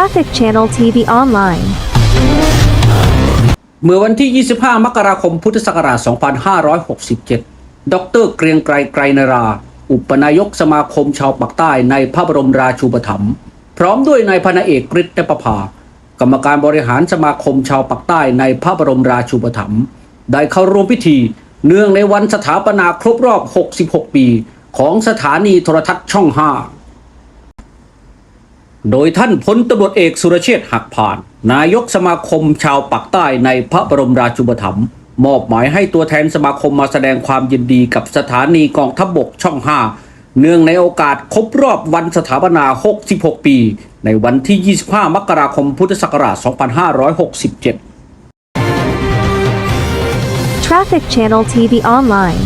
Traffic Channel TV Online. เมื่อวันที่ 25 มกราคม พุทธศักราช 2567 ดร เกรียงไกร ไกรนรา อุปนายกสมาคมชาวปากใต้ในพระบรมราชูปถัมภ์ พร้อมด้วยนายพันเอกกฤษณประภา กรรมการบริหารสมาคมชาวปากใต้ในพระบรมราชูปถัมภ์ ได้เข้าร่วมพิธี เนื่องในวันสถาปนาครบรอบ 66 ปี ของสถานีโทรทัศน์ช่อง 5 โดยท่านพลตำรวจเอกสุรเชษฐ์หักผ่าน นายกสมาคมชาวปักใต้ในพระบรมราชูปถัมภ์มอบหมายให้ตัวแทนสมาคมมาแสดงความยินดีกับสถานีกองทัพบบกช่อง 5 เนื่องในโอกาสครบรอบวันสถาปนา 66 ปี ในวันที่ 25 มกราคม พุทธศักราช 2567 Traffic Channel TV Online.